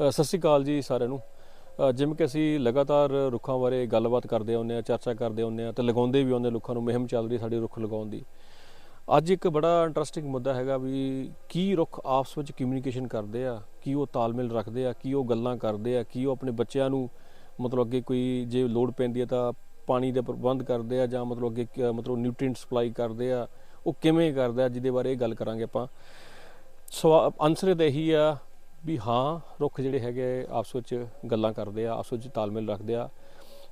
ਸਤਿ ਸ਼੍ਰੀ ਅਕਾਲ ਜੀ ਸਾਰਿਆਂ ਨੂੰ। ਜਿਵੇਂ ਕਿ ਅਸੀਂ ਲਗਾਤਾਰ ਰੁੱਖਾਂ ਬਾਰੇ ਗੱਲਬਾਤ ਕਰਦੇ ਆਉਂਦੇ ਆ ਚਰਚਾ ਕਰਦੇ ਆਉਂਦੇ ਆ ਤੇ ਲਗਾਉਂਦੇ ਵੀ ਆਉਂਦੇ ਰੁੱਖਾਂ ਨੂੰ, ਮੁਹਿੰਮ ਚੱਲ ਰਹੀ ਸਾਡੇ ਰੁੱਖ ਲਗਾਉਣ ਦੀ। ਅੱਜ ਇੱਕ ਬੜਾ ਇੰਟਰਸਟਿੰਗ ਮੁੱਦਾ ਹੈਗਾ ਵੀ ਕੀ ਰੁੱਖ ਆਪਸ ਵਿੱਚ ਕਮਿਊਨੀਕੇਸ਼ਨ ਕਰਦੇ ਆ, ਕੀ ਉਹ ਤਾਲਮੇਲ ਰੱਖਦੇ ਆ, ਕੀ ਉਹ ਗੱਲਾਂ ਕਰਦੇ ਆ, ਕੀ ਉਹ ਆਪਣੇ ਬੱਚਿਆਂ ਨੂੰ ਮਤਲਬ ਅੱਗੇ ਕੋਈ ਜੇ ਲੋੜ ਪੈਂਦੀ ਹੈ ਤਾਂ ਪਾਣੀ ਦੇ ਪ੍ਰਬੰਧ ਕਰਦੇ ਆ ਜਾਂ ਮਤਲਬ ਅੱਗੇ ਮਤਲਬ ਨਿਊਟ੍ਰੀਐਂਟ ਸਪਲਾਈ ਕਰਦੇ ਆ, ਉਹ ਕਿਵੇਂ ਕਰਦੇ ਆ, ਜਿਹਦੇ ਬਾਰੇ ਇਹ ਗੱਲ ਕਰਾਂਗੇ ਆਪਾਂ। ਸੋ ਆਨਸਰ ਤਾਂ ਇਹੀ ਆ ਵੀ ਹਾਂ, ਰੁੱਖ ਜਿਹੜੇ ਹੈਗੇ ਆਪਸ ਵਿੱਚ ਗੱਲਾਂ ਕਰਦੇ ਆ, ਆਪਸ ਵਿੱਚ ਤਾਲਮੇਲ ਰੱਖਦੇ ਆ।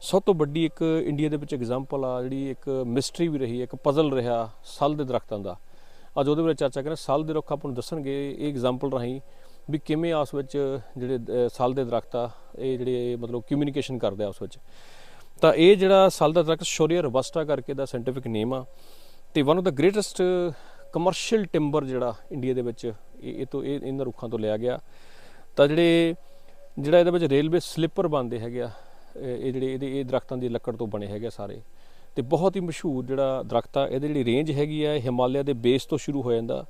ਸਭ ਤੋਂ ਵੱਡੀ ਇੱਕ ਇੰਡੀਆ ਦੇ ਵਿੱਚ ਐਗਜ਼ਾਮਪਲ ਆ, ਜਿਹੜੀ ਇੱਕ ਮਿਸਟਰੀ ਵੀ ਰਹੀ, ਇੱਕ ਪਜ਼ਲ ਰਿਹਾ ਸਾਲ ਦੇ ਦਰਖਤਾਂ ਦਾ। ਅੱਜ ਉਹਦੇ ਬਾਰੇ ਚਰਚਾ ਕਰਾਂ ਸਾਲ ਦੇ ਰੁੱਖ ਆਪਾਂ ਨੂੰ ਦੱਸਣਗੇ ਇਹ ਐਗਜ਼ਾਮਪਲ ਰਾਹੀਂ ਵੀ ਕਿਵੇਂ ਆਪਸ ਵਿੱਚ ਜਿਹੜੇ ਸਾਲ ਦੇ ਦਰਖਤ ਆ, ਇਹ ਜਿਹੜੇ ਮਤਲਬ ਕਮਿਊਨੀਕੇਸ਼ਨ ਕਰਦੇ ਆ ਉਸ ਵਿੱਚ। ਤਾਂ ਇਹ ਜਿਹੜਾ ਸਾਲ ਦਾ ਦਰਖਤ ਸ਼ੋਰੀਆ ਰੋਬਸਟਾ ਕਰਕੇ ਦਾ ਸਾਇੰਟੀਫਿਕ ਨੇਮ ਆ, ਤੇ one of the greatest commercial timber ਜਿਹੜਾ ਇੰਡੀਆ ਦੇ ਵਿੱਚ ਇਹ ਇਹ ਤੋਂ, ਇਹ, ਇਹਨਾਂ ਰੁੱਖਾਂ ਤੋਂ ਲਿਆ ਗਿਆ। ਤਾਂ ਜਿਹੜੇ, ਜਿਹੜਾ ਇਹਦੇ ਵਿੱਚ ਰੇਲਵੇ ਸਲਿੱਪਰ ਬਣਦੇ ਹੈਗੇ ਆ, ਇਹ ਜਿਹੜੇ, ਇਹਦੇ, ਇਹ ਦਰਖਤਾਂ ਦੀ ਲੱਕੜ ਤੋਂ ਬਣੇ ਹੈਗੇ ਆ ਸਾਰੇ। ਤੇ ਬਹੁਤ ਹੀ ਮਸ਼ਹੂਰ ਜਿਹੜਾ ਦਰਖਤ ਆ, ਇਹਦੀ ਜਿਹੜੀ ਰੇਂਜ ਹੈਗੀ ਆ, ਇਹ ਹਿਮਾਲਿਆ ਦੇ ਬੇਸ ਤੋਂ ਸ਼ੁਰੂ ਹੋ ਜਾਂਦਾ।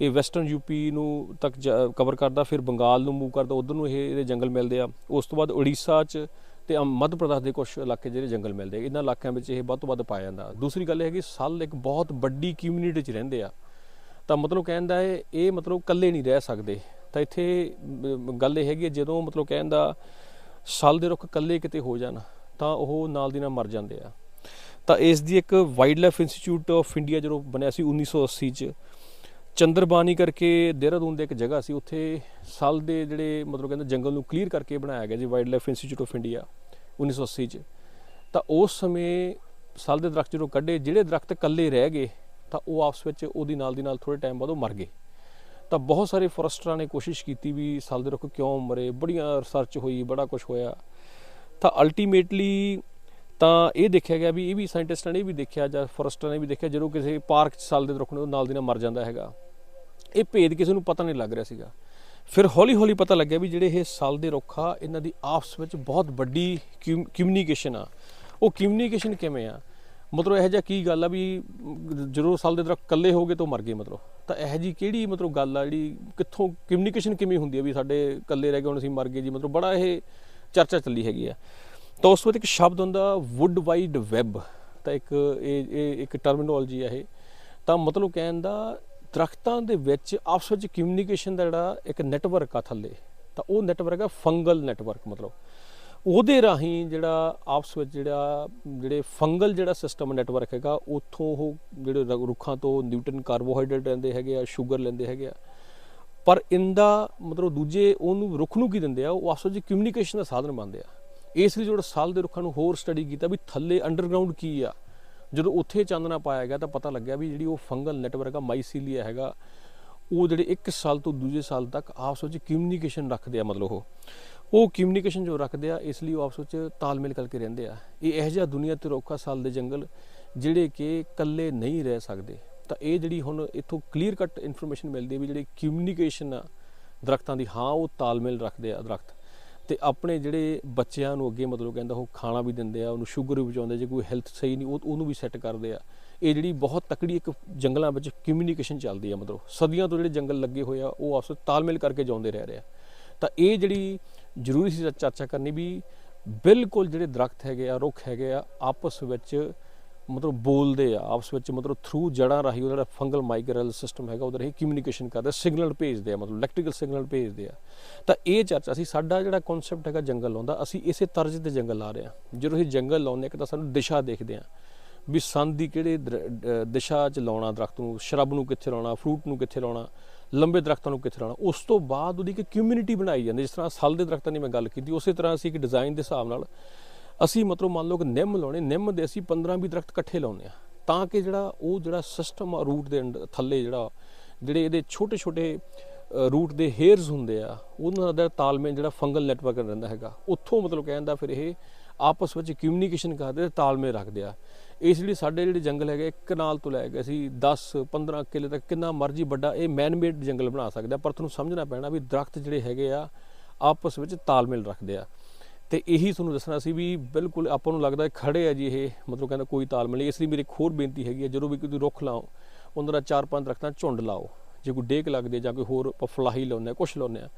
ਇਹ ਵੈਸਟਰਨ ਯੂਪੀ ਨੂੰ ਤੱਕ ਕਵਰ ਕਰਦਾ, ਫਿਰ ਬੰਗਾਲ ਨੂੰ ਮੂਵ ਕਰਦਾ, ਉਧਰ ਨੂੰ ਇਹ, ਇਹਦੇ ਜੰਗਲ ਮਿਲਦੇ ਆ। ਉਸ ਤੋਂ ਬਾਅਦ ਉੜੀਸਾ 'ਚ ਤੇ ਅਮ- ਮੱਧ ਪ੍ਰਦੇਸ਼ ਦੇ ਕੁਝ ਇਲਾਕੇ ਜਿਹੜੇ ਜੰਗਲ ਮਿਲਦੇ ਇਹਨਾਂ ਇਲਾਕਿਆਂ ਵਿੱਚ ਇਹ ਵੱਧ ਤੋਂ ਵੱਧ ਪਾਇਆ ਜਾਂਦਾ। ਦੂਸਰੀ ਗੱਲ ਇਹ ਹੈ ਕਿ ਸਲ ਇੱਕ ਬਹੁਤ ਵੱਡੀ ਕਮਿਊਨਿਟੀ 'ਚ ਰਹਿੰਦੇ ਆ। ਤਾਂ ਮਤਲਬ ਕਹਿੰਦਾ ਹੈ ਇਹ ਮਤਲਬ ਇਕੱਲੇ ਨਹੀਂ ਰਹਿ ਸਕਦੇ। ਤਾਂ ਇੱਥੇ ਗੱਲ ਇਹ ਹੈਗੀ ਹੈ, ਜਦੋਂ ਮਤਲਬ ਕਹਿੰਦਾ ਸੱਲ ਦੇ ਰੁੱਖ ਇਕੱਲੇ ਕਿਤੇ ਹੋ ਜਾਣ ਤਾਂ ਉਹ ਨਾਲ ਦੀ ਨਾਲ ਮਰ ਜਾਂਦੇ ਆ। ਤਾਂ ਇਸ ਦੀ ਇੱਕ wild life institute of India ਜਦੋਂ ਬਣਿਆ ਸੀ 1980 ਚ ਚੰਦਰਬਾਨੀ ਕਰਕੇ ਦੇਹਰਾਦੂਨ ਦੇ ਇੱਕ ਜਗ੍ਹਾ ਸੀ, ਉੱਥੇ ਸਾਲ ਦੇ ਜਿਹੜੇ ਮਤਲਬ ਕਹਿੰਦੇ ਜੰਗਲ ਨੂੰ ਕਲੀਅਰ ਕਰਕੇ ਬਣਾਇਆ ਗਿਆ ਜੀ wild life institute of India 1980 ਚ। ਤਾਂ ਉਸ ਸਮੇਂ ਸਾਲ ਦੇ ਦਰਖਤ ਜਦੋਂ ਕੱਢੇ, ਜਿਹੜੇ ਦਰਖਤ ਇਕੱਲੇ ਰਹਿ ਗਏ, ਤਾਂ ਉਹ ਆਪਸ ਵਿੱਚ ਉਹਦੀ ਨਾਲ ਦੀ ਨਾਲ ਥੋੜੇ ਟਾਈਮ ਬਾਅਦ ਉਹ ਮਰ ਗਏ। ਤਾਂ ਬਹੁਤ ਸਾਰੇ ਫੋਰੈਸਟਰਾਂ ਨੇ ਕੋਸ਼ਿਸ਼ ਕੀਤੀ ਵੀ ਸਾਲ ਦੇ ਰੁੱਖ ਕਿਉਂ ਮਰੇ, ਬੜੀਆਂ ਰਿਸਰਚ ਹੋਈ, ਬੜਾ ਕੁਝ ਹੋਇਆ। ਤਾਂ ਅਲਟੀਮੇਟਲੀ ਤਾਂ ਇਹ ਦੇਖਿਆ ਗਿਆ ਵੀ, ਇਹ ਵੀ ਸਾਇੰਟਿਸਟਾਂ ਨੇ ਵੀ ਦੇਖਿਆ ਜਾਂ ਫੋਰੈਸਟਰਾਂ ਨੇ ਵੀ ਦੇਖਿਆ, ਜਦੋਂ ਕਿਸੇ ਪਾਰਕ 'ਚ ਸਾਲ ਦੇ ਰੁੱਖ ਨੂੰ ਨਾਲ ਦੀ ਨਾਲ ਮਰ ਜਾਂਦਾ ਹੈਗਾ। ਇਹ ਭੇਦ ਕਿਸੇ ਨੂੰ ਪਤਾ ਨਹੀਂ ਲੱਗ ਰਿਹਾ ਸੀਗਾ। ਫਿਰ ਹੌਲੀ ਹੌਲੀ ਪਤਾ ਲੱਗਿਆ ਵੀ ਜਿਹੜੇ ਇਹ ਸਾਲ ਦੇ ਰੁੱਖ ਆ, ਇਹਨਾਂ ਦੀ ਆਪਸ ਵਿੱਚ ਬਹੁਤ ਵੱਡੀ ਕਮਿਊਨੀਕੇਸ਼ਨ ਆ। ਉਹ ਕਮਿਊਨੀਕੇਸ਼ਨ ਕਿਵੇਂ ਆ? ਮਤਲਬ ਇਹ ਜਿਹਾ ਕੀ ਗੱਲ ਆ ਵੀ ਜਦੋਂ ਸਾਲ ਦੇ ਦਰਖਤ ਇਕੱਲੇ ਹੋ ਗਏ ਤਾਂ ਉਹ ਮਰ ਗਏ ਮਤਲਬ? ਤਾਂ ਇਹ ਜੀ ਕਿਹੜੀ ਮਤਲਬ ਗੱਲ ਆ ਜਿਹੜੀ ਕਿੱਥੋਂ ਕਮਿਊਨੀਕੇਸ਼ਨ ਕਿਵੇਂ ਹੁੰਦੀ ਆ ਵੀ ਸਾਡੇ ਇਕੱਲੇ ਰਹਿ ਗਏ ਹੁਣ ਅਸੀਂ ਮਰ ਗਏ ਜੀ? ਮਤਲਬ ਬੜਾ ਇਹ ਚਰਚਾ ਚੱਲੀ ਹੈਗੀ ਆ। ਤਾਂ ਉਸ ਵਿੱਚ ਇੱਕ ਸ਼ਬਦ ਹੁੰਦਾ ਵੁੱਡ ਵਾਈਡ ਵੈਬ ਤਾਂ ਇੱਕ ਇਹ ਇਹ ਇੱਕ ਟਰਮੀਨੋਲੋਜੀ ਆ ਇਹ। ਤਾਂ ਮਤਲਬ ਕਹਿਣ ਦਾ ਦਰਖਤਾਂ ਦੇ ਵਿੱਚ ਆਪਸ ਵਿੱਚ ਕਮਿਊਨੀਕੇਸ਼ਨ ਦਾ ਜਿਹੜਾ ਇੱਕ ਨੈਟਵਰਕ ਆ ਥੱਲੇ, ਤਾਂ ਉਹ ਨੈਟਵਰਕ ਆ ਫੰਗਲ ਨੈਟਵਰਕ ਮਤਲਬ। ਉਹਦੇ ਰਾਹੀਂ ਜਿਹੜਾ ਆਪਸ ਵਿੱਚ ਜਿਹੜਾ, ਜਿਹੜੇ ਫੰਗਲ ਜਿਹੜਾ ਸਿਸਟਮ ਨੈਟਵਰਕ ਹੈਗਾ, ਉੱਥੋਂ ਉਹ ਜਿਹੜੇ ਰ- ਰੁੱਖਾਂ ਤੋਂ ਨਿਊਟਨ ਕਾਰਬੋਹਾਈਡਰੇਟ ਲੈਂਦੇ ਹੈਗੇ ਆ ਸ਼ੂਗਰ ਲੈਂਦੇ ਹੈਗੇ ਆ। ਪਰ ਇੰਦਾ ਮਤਲਬ ਦੂਜੇ ਉਹਨੂੰ ਰੁੱਖ ਨੂੰ ਕੀ ਦਿੰਦੇ ਆ? ਉਹ ਆਪਸ ਵਿੱਚ ਕਮਿਊਨੀਕੇਸ਼ਨ ਦਾ ਸਾਧਨ ਬਣਦੇ ਆ। ਇਸ ਲਈ ਜਿਹੜਾ ਸਾਲ ਦੇ ਰੁੱਖਾਂ ਨੂੰ ਹੋਰ ਸਟੱਡੀ ਕੀਤਾ ਵੀ ਥੱਲੇ ਅੰਡਰਗਰਾਉਂਡ ਕੀ ਆ? ਜਦੋਂ ਉੱਥੇ ਚਾਨਣਾ ਪਾਇਆ ਗਿਆ ਤਾਂ ਪਤਾ ਲੱਗਿਆ ਵੀ ਜਿਹੜੀ ਉਹ ਫੰਗਲ ਨੈਟਵਰਕ ਆ, ਮਾਈਸੀਲੀਆ ਹੈਗਾ, ਉਹ ਜਿਹੜੇ ਇੱਕ ਸਾਲ ਤੋਂ ਦੂਜੇ ਸਾਲ ਤੱਕ ਆਪਸ ਵਿੱਚ ਕਮਿਊਨੀਕੇਸ਼ਨ ਰੱਖਦੇ ਆ ਮਤਲਬ ਉਹ। ਉਹ ਕਮਿਊਨੀਕੇਸ਼ਨ ਜੋ ਰੱਖਦੇ ਆ, ਇਸ ਲਈ ਉਹ ਆਪਸ ਵਿੱਚ ਤਾਲਮੇਲ ਕਰਕੇ ਰਹਿੰਦੇ ਆ। ਇਹ ਇਹੋ ਜਿਹਾ ਦੁਨੀਆ ਤੇ ਰੋਕਾ ਸਾਲ ਦੇ ਜੰਗਲ ਜਿਹੜੇ ਕਿ ਇਕੱਲੇ ਨਹੀਂ ਰਹਿ ਸਕਦੇ। ਤਾਂ ਇਹ ਜਿਹੜੀ ਹੁਣ ਇਥੋਂ ਕਲੀਅਰ ਕੱਟ ਇਨਫੋਰਮੇਸ਼ਨ ਮਿਲਦੀ ਹੈ ਵੀ ਜਿਹੜੀ ਕਮਿਊਨੀਕੇਸ਼ਨ ਆ ਦਰਖਤਾਂ ਦੀ, ਹਾਂ, ਉਹ ਤਾਲਮੇਲ ਰੱਖਦੇ ਆ ਦਰਖਤ। ਤੇ ਆਪਣੇ ਜਿਹੜੇ ਬੱਚਿਆਂ ਨੂੰ ਅੱਗੇ ਮਤਲਬ ਕਹਿੰਦਾ ਉਹ ਖਾਣਾ ਵੀ ਦਿੰਦੇ ਆ, ਉਹਨੂੰ ਸ਼ੂਗਰ ਵੀ ਬਚਾਉਂਦੇ ਜੇ ਕੋਈ ਹੈਲਥ ਸਹੀ ਨਹੀਂ, ਉਹ, ਉਹਨੂੰ ਵੀ ਸੈੱਟ ਕਰਦੇ ਆ। ਇਹ ਜਿਹੜੀ ਬਹੁਤ ਤਕੜੀ ਇੱਕ ਜੰਗਲਾਂ ਵਿੱਚ ਕਮਿਊਨੀਕੇਸ਼ਨ ਚੱਲਦੀ ਆ ਮਤਲਬ, ਸਦੀਆਂ ਤੋਂ ਜਿਹੜੇ ਜੰਗਲ ਲੱਗੇ ਹੋਏ ਆ, ਉਹ ਆਪਸ ਵਿੱਚ ਤਾਲਮੇਲ ਕਰਕੇ ਜਿਉਂਦੇ ਰਹਿ ਰਹੇ ਆ। ਤਾਂ ਇਹ ਜਿਹੜੀ ਜ਼ਰੂਰੀ ਸੀ ਚਰਚਾ ਕਰਨੀ ਵੀ ਬਿਲਕੁਲ ਜਿਹੜੇ ਦਰਖਤ ਹੈਗੇ ਆ, ਰੁੱਖ ਹੈਗੇ ਆ, ਆਪਸ ਵਿੱਚ ਮਤਲਬ ਬੋਲਦੇ ਆ, ਆਪਸ ਵਿੱਚ ਮਤਲਬ ਥਰੂ ਜੜਾਂ ਰਾਹੀਂ ਉਹ ਜਿਹੜਾ ਫੰਗਲ ਮਾਈਗਰਲ ਸਿਸਟਮ ਹੈਗਾ, ਉਹਦੇ ਰਾਹੀਂ ਕਮਿਊਨੀਕੇਸ਼ਨ ਕਰਦੇ ਸਿਗਨਲ ਭੇਜਦੇ ਆ, ਮਤਲਬ ਇਲੈਕਟ੍ਰੀਕਲ ਸਿਗਨਲ ਭੇਜਦੇ ਆ। ਤਾਂ ਇਹ ਚਰਚਾ ਸੀ, ਸਾਡਾ ਜਿਹੜਾ ਕਨਸੈਪਟ ਹੈਗਾ ਜੰਗਲ ਲਾਉਂਦਾ ਅਸੀਂ ਇਸੇ ਤਰਜ਼ ਤੇ ਜੰਗਲ ਲਾ ਰਹੇ ਆ। ਜਦੋਂ ਅਸੀਂ ਜੰਗਲ ਲਾਉਂਦੇ ਇੱਕ ਤਾਂ ਸਾਨੂੰ ਦਿਸ਼ਾ ਦੇਖਦੇ ਆ, ਵੀ ਸੰਦ ਦੀ ਕਿਹੜੇ ਦਰ- ਦਿਸ਼ਾ ਚ ਲਾਉਣਾ, ਦਰਖਤ ਨੂੰ, ਸ਼ਰਬ ਨੂੰ ਕਿੱਥੇ ਲਾਉਣਾ ਫਰੂਟ ਨੂੰ ਕਿੱਥੇ ਲਾਉਣਾ, ਲੰਬੇ ਦਰਖਤਾਂ ਨੂੰ ਕਿੱਥੇ ਲਾਉਣਾ, ਉਸ ਤੋਂ ਬਾਅਦ ਉਹਦੀ ਇੱਕ ਕਮਿਊਨਿਟੀ ਬਣਾਈ ਜਾਂਦੀ ਜਿਸ ਤਰ੍ਹਾਂ ਸਲ ਦੇ ਦਰਖਤਾਂ ਦੀ ਮੈਂ ਗੱਲ ਕੀਤੀ, ਉਸੇ ਤਰ੍ਹਾਂ ਅਸੀਂ ਇੱਕ ਡਿਜ਼ਾਈਨ ਦੇ ਹਿਸਾਬ ਨਾਲ ਅਸੀਂ ਮਤਲਬ ਮੰਨ ਲਓ ਕਿ ਨਿੰਮ ਲਾਉਣੇ, ਨਿੰਮ ਦੇ ਅਸੀਂ 15 20 ਦਰਖਤ ਇਕੱਠੇ ਲਾਉਂਦੇ ਆ ਤਾਂ ਕਿ ਜਿਹੜਾ ਉਹ ਜਿਹੜਾ ਸਿਸਟਮ ਆ ਰੂਟ ਦੇ ਅੰਡ- ਥੱਲੇ ਜਿਹੜਾ, ਜਿਹੜੇ ਇਹਦੇ ਛੋਟੇ ਛੋਟੇ ਰੂਟ ਦੇ ਹੇਅਰਸ ਹੁੰਦੇ ਆ, ਉਹਨਾਂ ਦਾ ਤਾਲਮੇਲ ਜਿਹੜਾ ਫੰਗਲ ਨੈਟਵਰਕ ਰਹਿੰਦਾ ਹੈਗਾ, ਉੱਥੋਂ ਮਤਲਬ ਕਹਿੰਦਾ ਫਿਰ ਇਹ ਆਪਸ ਵਿੱਚ ਕਮਿਊਨੀਕੇਸ਼ਨ ਕਰਦੇ ਤੇ ਤਾਲਮੇਲ ਰੱਖਦੇ ਆ। ਇਸ ਲਈ ਸਾਡੇ ਜਿਹੜੇ ਜੰਗਲ ਹੈਗੇ, ਇੱਕ ਨਾਲ ਤੋਂ ਲੈ ਕੇ ਅਸੀਂ 10 15 ਕਿੱਲੇ ਤੱਕ ਕਿੰਨਾ ਮਰਜ਼ੀ ਵੱਡਾ ਇਹ ਮੈਨਮੇਡ ਜੰਗਲ ਬਣਾ ਸਕਦੇ ਆ, ਪਰ ਤੁਹਾਨੂੰ ਸਮਝਣਾ ਪੈਣਾ ਵੀ ਦਰਖਤ ਜਿਹੜੇ ਹੈਗੇ ਆ, ਆਪਸ ਵਿੱਚ ਤਾਲਮੇਲ ਰੱਖਦੇ ਆ। ਤੇ ਇਹੀ ਤੁਹਾਨੂੰ ਦੱਸਣਾ ਸੀ ਵੀ ਬਿਲਕੁਲ ਆਪਾਂ ਨੂੰ ਲੱਗਦਾ ਖੜੇ ਆ ਜੀ ਇਹ, ਮਤਲਬ ਕਹਿੰਦਾ ਕੋਈ ਤਾਲਮੇਲ ਨਹੀਂ। ਇਸ ਲਈ ਮੇਰੀ ਇੱਕ ਹੋਰ ਬੇਨਤੀ ਹੈਗੀ ਹੈ, ਜਦੋਂ ਵੀ ਕੋਈ ਰੁੱਖ ਲਾਓ ਉਹਨਾਂ ਦਾ ਚਾਰ ਪੰਜ ਦਰਖਤਾਂ ਝੁੰਡ ਲਾਓ। ਜੇ ਕੋਈ ਡੇਕ ਲੱਗਦੇ ਹੈ ਜਾਂ ਕੋਈ ਹੋਰ ਆਪਾਂ ਫਲਾਹੀ ਲਾਉਂਦੇ ਹਾਂ, ਕੁਛ ਲਾਉਂਦੇ ਹਾਂ,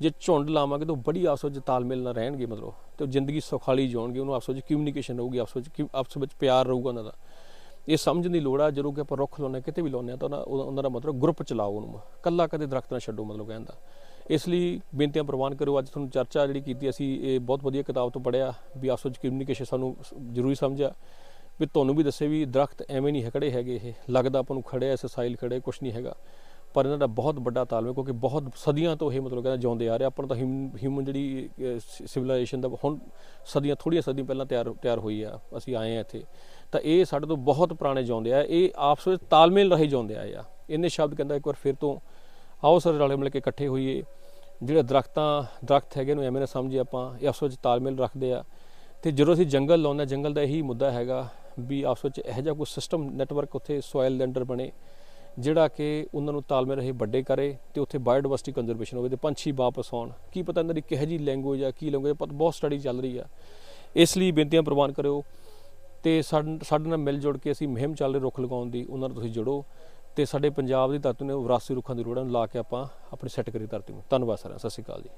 ਜੇ ਝੁੰਡ ਲਾਵਾਂਗੇ ਤਾਂ ਉਹ ਬੜੀ ਆਪਸ ਵਿੱਚ ਤਾਲਮੇਲ ਨਾਲ ਰਹਿਣਗੇ ਮਤਲਬ। ਤੇ ਉਹ ਜ਼ਿੰਦਗੀ ਸੁਖਾਲੀ ਜਾਣਗੇ ਉਹਨੂੰ ਆਪਸ ਵਿੱਚ ਕਮਿਊਨੀਕੇਸ਼ਨ ਰਹੂਗੀ, ਆਪਸ ਵਿੱਚ ਆਪਸ ਵਿੱਚ ਪਿਆਰ ਰਹੂਗਾ ਉਹਨਾਂ ਦਾ। ਇਹ ਸਮਝਣ ਦੀ ਲੋੜ ਆ, ਜਦੋਂ ਕਿ ਆਪਾਂ ਰੁੱਖ ਲਾਉਂਦੇ ਹਾਂ, ਕਿਤੇ ਵੀ ਲਾਉਂਦੇ ਹਾਂ, ਤਾਂ ਉਹਨਾਂ- ਉਹਨਾਂ ਦਾ ਮਤਲਬ ਗਰੁੱਪ ਚਲਾਓ ਉਹਨੂੰ। ਕੱਲਾ ਕਦੇ ਦਰਖਤ ਨਾ ਛੱਡੋ ਮਤਲਬ ਕਹਿੰਦਾ ਇਸ ਲਈ ਬੇਨਤੀਆਂ ਪ੍ਰਵਾਨ ਕਰੋ ਅੱਜ ਤੁਹਾਨੂੰ ਚਰਚਾ ਜਿਹੜੀ ਕੀਤੀ ਅਸੀਂ, ਇਹ ਬਹੁਤ ਵਧੀਆ ਕਿਤਾਬ ਤੋਂ ਪੜ੍ਹਿਆ। ਵੀ ਆਪਸ ਵਿੱਚ ਕਮਿਊਨੀਕੇਸ਼ਨ ਸਾਨੂੰ ਸ- ਜ਼ਰੂਰੀ ਸਮਝਿਆ। ਵੀ ਤੁਹਾਨੂੰ ਵੀ ਦੱਸੇ ਵੀ ਦਰਖਤ ਐਵੇਂ ਨਹੀਂ ਹੈ ਖੜੇ ਹੈਗੇ ਇਹ। ਲੱਗਦਾ ਆਪਾਂ ਨੂੰ ਖੜੇ ਐ ਸਾਈਲ ਖੜੇ ਕੁਝ ਨਹੀਂ ਹੈਗਾ। ਪਰ ਇਹਨਾਂ ਦਾ ਬਹੁਤ ਵੱਡਾ ਤਾਲਮੇਲ, ਕਿਉਂਕਿ ਬਹੁਤ ਸਦੀਆਂ ਤੋਂ ਇਹ ਮਤਲਬ ਕਹਿੰਦਾ ਜਿਉਂਦੇ ਆ ਰਹੇ। ਆਪਾਂ ਤਾਂ ਹਿਊਮਨ ਜਿਹੜੀ ਸਿਵਲਾਈਜੇਸ਼ਨ ਦਾ ਹੁਣ ਸਦੀਆਂ ਥੋੜੀਆਂ ਸਦੀਆਂ ਪਹਿਲਾਂ ਤਿਆਰ ਤਿਆਰ ਹੋਈ ਆ। ਅਸੀਂ ਆਏ ਆ ਇੱਥੇ। ਤਾਂ ਇਹ ਸਾਡੇ ਤੋਂ ਬਹੁਤ ਪੁਰਾਣੇ ਜਿਉਂਦੇ ਆ। ਇਹ ਆਪਸ ਵਿੱਚ ਤਾਲਮੇਲ ਰਹੇ ਜਿਉਂਦੇ ਆਏ ਆ। ਇੰਨੇ ਸ਼ਬਦ ਕਹਿੰਦਾ ਇੱਕ ਵਾਰ ਫਿਰ ਤੋਂ ਆਓ ਸਰ ਰਲੇ ਮਿਲ ਕੇ ਇਕੱਠੇ ਹੋਈਏ। ਜਿਹੜੇ ਦਰਖਤਾਂ ਦਰਖਤ ਹੈਗੇ ਨੂੰ ਐਵੇਂ ਨਾ ਸਮਝੀ ਆਪਾਂ ਇਹ ਆਪਸ ਵਿੱਚ ਤਾਲਮੇਲ ਰੱਖਦੇ ਆ। ਤੇ ਜਦੋਂ ਅਸੀਂ ਜੰਗਲ ਲਾਉਂਦੇ ਹਾਂ, ਜੰਗਲ ਦਾ ਇਹੀ ਮੁੱਦਾ ਹੈਗਾ ਵੀ ਆਪਸ ਵਿੱਚ ਇਹੋ ਜਿਹਾ ਕੋਈ ਸਿਸਟਮ ਨੈਟਵਰਕ ਉੱਥੇ ਸੋਇਲ ਦੇ ਅੰਡਰ ਬਣੇ ਜਿਹੜਾ ਕਿ ਉਹਨਾਂ ਨੂੰ ਤਾਲਮੇਲ ਰਹੇ ਵੱਡੇ ਕਰੇ ਤੇ ਉੱਥੇ ਬਾਇਓਡਾਇਵਰਸਿਟੀ ਕੰਜ਼ਰਵੇਸ਼ਨ ਹੋਵੇ ਤੇ ਪੰਛੀ ਵਾਪਸ ਆਉਣ। ਕੀ ਪਤਾ ਇਹਨਾਂ ਦੀ ਕਿਹੋ ਜੀ ਲੈਂਗੁਏਜ ਆ ਕੀ ਲੈਂਗੁਏਜ ਬਹੁਤ ਸਟੱਡੀ ਚੱਲ ਰਹੀ ਆ। ਇਸ ਲਈ ਬੇਨਤੀਆਂ ਪ੍ਰਵਾਨ ਕਰਿਓ ਤੇ ਸਾਡ- ਸਾਡੇ ਨਾਲ ਮਿਲ ਜੁੜ ਕੇ ਅਸੀਂ ਮੁਹਿੰਮ ਚੱਲ ਰਹੀ ਰੁੱਖ ਲਗਾਉਣ ਦੀ ਉਹਨਾਂ ਨਾਲ ਤੁਸੀਂ ਜੁੜੋ। ਤੇ ਸਾਡੇ ਪੰਜਾਬ ਦੀ ਧਰਤੀ ਨੂੰ ਵਿਰਾਸਤੀ ਰੁੱਖਾਂ ਦੀ ਰੋੜਾਂ ਨੂੰ ਲਾ ਕੇ ਆਪਾਂ ਆਪਣੀ ਸੈੱਟ ਕਰੀ ਧਰਤੀ ਨੂੰ। ਧੰਨਵਾਦ ਸਾਰਿਆਂ ਸਤਿ ਸ਼੍ਰੀ ਅਕਾਲ ਜੀ।